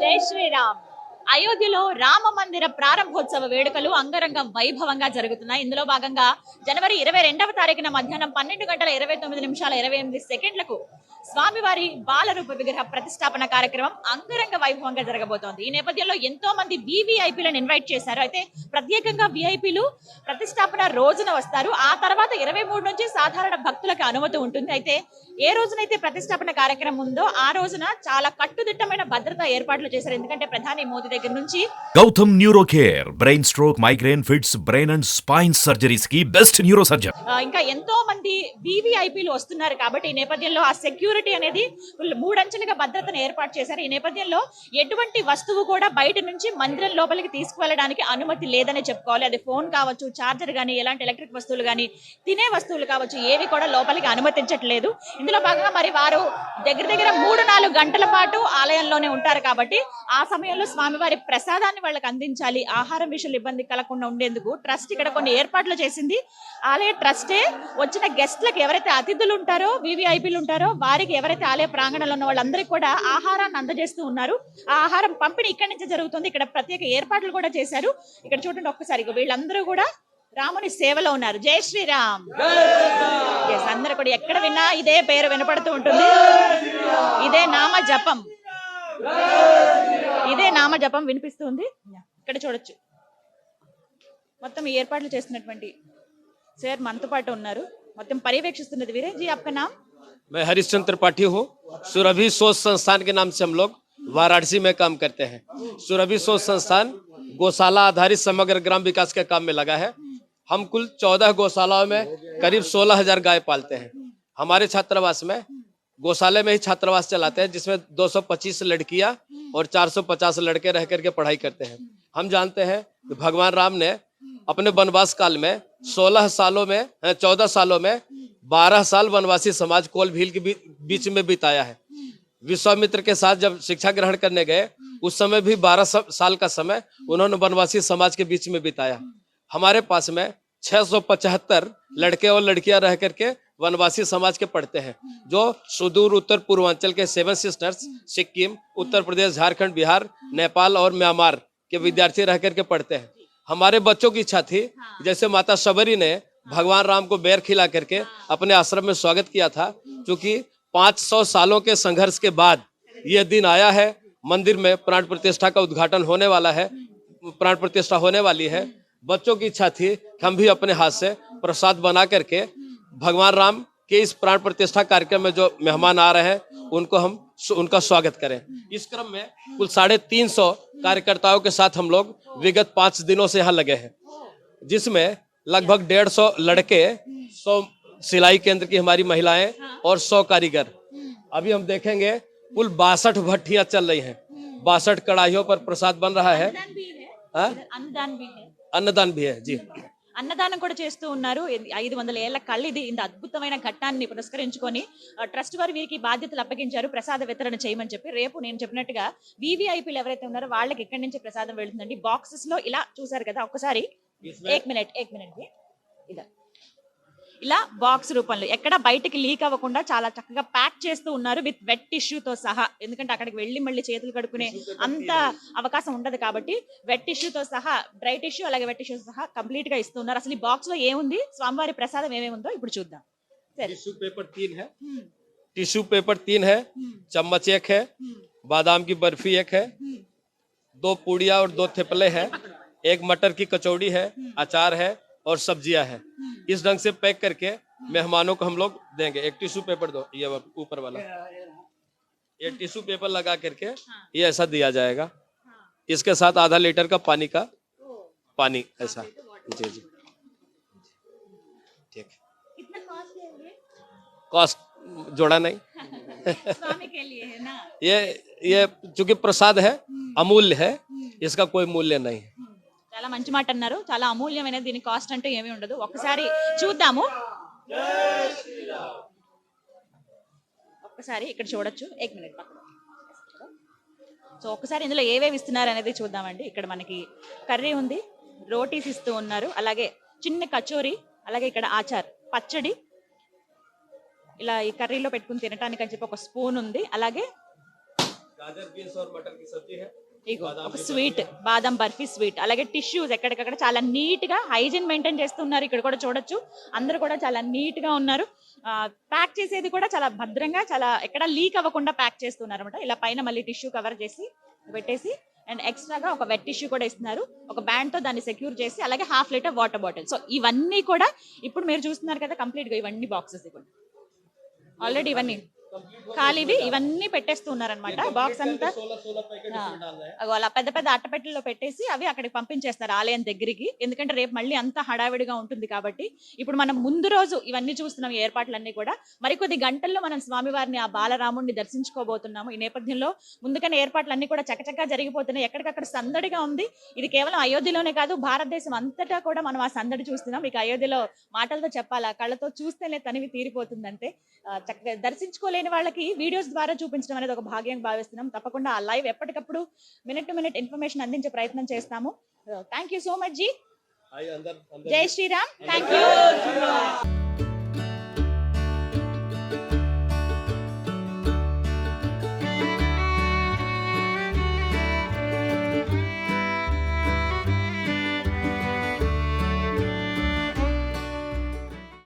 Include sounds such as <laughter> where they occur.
జై శ్రీరామ్. అయోధ్యలో రామ మందిర ప్రారంభోత్సవ వేడుకలు అంగరంగం వైభవంగా జరుగుతున్నాయి. ఇందులో భాగంగా జనవరి ఇరవై రెండవ తారీఖున మధ్యాహ్నం పన్నెండు గంటల ఇరవై తొమ్మిది నిమిషాల ఇరవై ఎనిమిది సెకండ్లకు స్వామివారి బాలరూప విగ్రహ ప్రతిష్టాపన కార్యక్రమం అంగరంగ వైభవంగా జరగబోతోంది. ఈ నేపథ్యంలో ఎంతో మంది వివిఐపీలను ఇన్వైట్ చేశారు. అయితే ప్రత్యేకంగా విఐపీలు ప్రతిష్టాపన రోజున వస్తారు. ఆ తర్వాత ఇరవై మూడు నుంచి సాధారణ భక్తులకు అనుమతి ఉంటుంది. అయితే ఏ రోజునైతే ప్రతిష్టాపన కార్యక్రమం ఉందో ఆ రోజున చాలా కట్టుదిట్టమైన భద్రతా ఏర్పాట్లు చేశారు. ఎందుకంటే ప్రధాని మోదీ దగ్గర నుంచి Gautam neuro care brain stroke migraine fits brain and spine సర్జరీస్కి best neuro surgeon ఇంకా ఎంతో మంది వివిఐపీలు వస్తున్నారు కాబట్టి ఈ నేపథ్యంలో ఆ సెక్యూరిటీ అనేది మూడంచెలుగా భద్రతను ఏర్పాటు చేశారు. ఈ నేపథ్యంలో ఎటువంటి వస్తువు కూడా బయట నుంచి మందిరం లోపలికి తీసుకువెళ్ళడానికి అనుమతి లేదనే చెప్పుకోవాలి. అది ఫోన్ కావచ్చు చార్జర్ కానీ ఎలాంటి ఎలక్ట్రిక్ వస్తువులు కానీ తినే వస్తువులు కావచ్చు ఏవి కూడా లోపలికి అనుమతించట్లేదు. ఇందులో భాగంగా మరి వారు దగ్గర దగ్గర మూడు నాలుగు గంటల పాటు ఆలయంలోనే ఉంటారు కాబట్టి ఆ సమయంలో స్వామివారి ప్రసాదాన్ని వాళ్ళకి అందించాలి. ఆహారం విషయంలో ఇబ్బంది కలగకుండా ఉండేందుకు ట్రస్ట్ ఇక్కడ కొన్ని ఏర్పాట్లు చేసింది. ఆలయ ట్రస్టే వచ్చిన గెస్ట్లకు ఎవరైతే అతిథులు ఉంటారో వివిఐపీలు ఉంటారో వారికి ఎవరైతే ఆలయ ప్రాంగణంలో ఉన్న వాళ్ళందరికీ కూడా ఆహారాన్ని అందజేస్తూ ఉన్నారు. ఆ ఆహారం పంపిణీ ఇక్కడి నుంచే జరుగుతుంది. ఇక్కడ ప్రత్యేక ఏర్పాట్లు కూడా చేశారు. ఇక్కడ చూడండి ఒక్కసారి వీళ్ళందరూ కూడా రాముని సేవలో ఉన్నారు. జై శ్రీరామ్. అందరు కూడా ఎక్కడ విన్నా ఇదే పేరు వినపడుతూ ఉంటుంది. ఇదే నామ జపం. ఇదే నామ జపం వినిపిస్తుంది ఇక్కడ చూడొచ్చు. మొత్తం ఏర్పాట్లు చేస్తున్నటువంటి సార్ మనతో పాటు ఉన్నారు. మొత్తం పర్యవేక్షిస్తున్నది వీరే. జీ అప్ప मैं हरिश्चंद्र त्रिपाठी हूँ। सुरभि सोच संस्थान के नाम से हम लोग वाराणसी में काम करते हैं। सुरभि सोच संस्थान गौशाला आधारित समग्र ग्राम विकास के काम में लगा है। हम कुल चौदह गौशालाओं में करीब सोलह हज़ार गाय पालते हैं। हमारे छात्रावास में, गौशाले में ही छात्रावास चलाते हैं, जिसमें 225 लड़कियाँ और 450 लड़के रह करके पढ़ाई करते हैं। हम जानते हैं कि भगवान राम ने अपने वनवास काल में 16 सालों में, चौदह सालों में 12 साल वनवासी समाज कोल भील के बीच में बिताया है। विश्वामित्र के साथ जब शिक्षा ग्रहण करने गए उस समय भी बारह साल का समय उन्होंने वनवासी समाज के बीच में बिताया। हमारे पास में 675 लड़के और लड़कियाँ रह करके वनवासी समाज के पढ़ते हैं जो सुदूर उत्तर पूर्वांचल के सेवन सिस्टर्स सिक्किम उत्तर प्रदेश झारखंड बिहार नेपाल और म्यांमार के विद्यार्थी रह करके पढ़ते हैं। हमारे बच्चों की इच्छा थी जैसे माता सबरी ने भगवान राम को बैर खिला करके अपने आश्रम में स्वागत किया था, क्योंकि 500 सालों के संघर्ष के बाद यह दिन आया है। मंदिर में प्राण प्रतिष्ठा का उद्घाटन होने वाला है, प्राण प्रतिष्ठा होने वाली है। बच्चों की इच्छा थी कि हम भी अपने हाथ से प्रसाद बना करके भगवान राम के इस प्राण प्रतिष्ठा कार्यक्रम में जो मेहमान आ रहे हैं, उनको हम उनका स्वागत करें। इस क्रम में कुल साढ़े तीन सौ कार्यकर्ताओं के साथ हम लोग विगत पाँच दिनों से यहाँ लगे हैं, जिसमें लगभग डेढ़ सौ लड़के सौ सिलाई केंद्र की हमारी महिलाएं और सौ कारीगर अभी हम देखेंगे कुल बासठ भट्टियां चल रही हैं बासठ कढ़ाइयों पर प्रसाद बन रहा है अन्नदान भी है हाँ? अन्नदान भी है अन्नदान भी है जी అన్నదానం కూడా చేస్తూ ఉన్నారు ఇది ఐదు వందల ఏళ్ల కళ్ళిది ఇంత అద్భుతమైన ఘట్టాన్ని పురస్కరించుకొని ఆ, ట్రస్ట్ వారు వీరికి బాధ్యతలు అప్పగించారు ప్రసాద వితరణ చేయమని చెప్పి రేపు నేను చెప్పినట్టుగా వివిఐపీలు ఎవరైతే ఉన్నారో వాళ్ళకి ఇక్కడి నుంచి ప్రసాదం వెళ్తుందండి బాక్సెస్ లో ఇలా చూసారు కదా ఒక్కసారి ఏక్ మినిట్ ఏక్ మినిట్ ఇలా ఇలా బాక్స్ రూపంలో ఎక్కడ బయటికి లీక్ అవ్వకుండా చాలా చక్కగా ప్యాక్ చేస్తూ ఉన్నారు విత్ వెట్ టిష్యూతో సహా ఎందుకంటే అక్కడికి వెళ్ళి మళ్ళీ చేతులు కడుక్కునే అంత అవకాశం ఉండదు కాబట్టి వెట్ టిష్యూతో సహా డ్రై టిష్యూ అలాగే వెట్ టిష్యూ సహా కంప్లీట్ గా ఇస్తున్నారు అసలు ఈ బాక్స్ లో ఏముంది స్వామివారి ప్రసాదం ఏమేమి ఉందో ఇప్పుడు చూద్దాం సరే टिश्यू पेपर तीन है హ్మ్, टिश्यू पेपर तीन है హ్మ్, चम्मच एक है హ్మ్, बादाम की बर्फी एक है హ్మ్. दो पूड़िया और दो थेपले हैं एक मटर की कचौड़ी है अचार है और सब्ज़ियाँ है। इस ढंग से पैक करके मेहमानों को हम लोग देंगे। एक टिश्यू पेपर दो ये ऊपर वाला। ये टिश्यू पेपर लगा करके ये ऐसा दिया जाएगा। हाँ, इसके साथ आधा लीटर का पानी का पानी ऐसा। जी जी। ठीक। कॉस्ट है जोड़ा नहीं। <laughs> के लिए है ना? ये ये चूँकि प्रसाद है अमूल्य है इसका कोई मूल्य नहीं है. చాలా మంచి మాట అన్నారు. చాలా అమూల్యమైన దీని కాస్ట్ అంటూ ఏమీ ఉండదు. ఒకసారి చూద్దాము. ఒక్కసారి ఇక్కడ చూడొచ్చు. ఎక్ మినిట్ పక్కన. సో ఒకసారి ఇందులో ఏవేవి ఇస్తున్నారు అనేది చూద్దామండి. ఇక్కడ మనకి కర్రీ ఉంది. రోటీస్ ఇస్తూ ఉన్నారు. అలాగే చిన్న కచోరీ అలాగే ఇక్కడ ఆచార్ పచ్చడి. ఇలా ఈ కర్రీలో పెట్టుకుని తినటానికి అని చెప్పి ఒక స్పూన్ ఉంది. అలాగే ఇగో ఒక స్వీట్ బాదం బర్ఫీ స్వీట్ అలాగే టిష్యూస్ ఎక్కడికక్కడ చాలా నీట్గా హైజీన్ మెయింటైన్ చేస్తున్నారు ఇక్కడ కూడా చూడొచ్చు. అందరూ కూడా చాలా నీట్గా ఉన్నారు ప్యాక్ చేసేది కూడా చాలా భద్రంగా చాలా ఎక్కడ లీక్ అవ్వకుండా ప్యాక్ చేస్తున్నారు అనమాట ఇలా పైన మళ్ళీ టిష్యూ కవర్ చేసి పెట్టేసి అండ్ ఎక్స్ట్రాగా ఒక వెట్ టిష్యూ కూడా ఇస్తున్నారు. ఒక బ్యాండ్తో దాన్ని సెక్యూర్ చేసి అలాగే half litre water bottle so ఇవన్నీ కూడా ఇప్పుడు మీరు చూస్తున్నారు కదా కంప్లీట్గా ఇవన్నీ బాక్సెస్ ఇవ్వండి. ఆల్రెడీ ఇవన్నీ. ఖాళీవి ఇవన్నీ పెట్టేస్తూ ఉన్నారనమాట బాక్స్ అంతా అలా పెద్ద పెద్ద అట్టపెట్టెల్లో పెట్టేసి అవి అక్కడికి పంపించేస్తారు ఆలయం దగ్గరికి. ఎందుకంటే రేపు మళ్ళీ అంతా హడావిడిగా ఉంటుంది కాబట్టి. ఇప్పుడు మనం ముందు రోజు ఇవన్నీ చూస్తున్నాం ఏర్పాట్లన్నీ కూడా. మరికొద్ది గంటల్లో మనం స్వామివారిని ఆ బాలరాముడిని దర్శించుకోబోతున్నాము. ఈ నేపథ్యంలో ముందుగానే ఏర్పాట్లన్నీ కూడా చకచకా జరిగిపోతున్నాయి. ఎక్కడికక్కడ సందడిగా ఉంది. ఇది కేవలం అయోధ్యలోనే కాదు భారతదేశం అంతటా కూడా మనం ఆ సందడి చూస్తున్నాం. ఇక అయోధ్యలో మాటలతో చెప్పాలా కళ్ళతో చూస్తేనే తనివి తీరిపోతుందంటే చక్కగా దర్శించుకోలేదు లేని వాళ్ళకి వీడియోస్ ద్వారా చూపించడం అనేది ఒక భాగ్యం భావిస్తున్నాం. తప్పకుండా ఆ లైవ్ ఎప్పటికప్పుడు మినిట్ టు మినిట్ ఇన్ఫర్మేషన్ అందించే ప్రయత్నం చేస్తాము. Thank you so much ji జై శ్రీరామ్. Thank you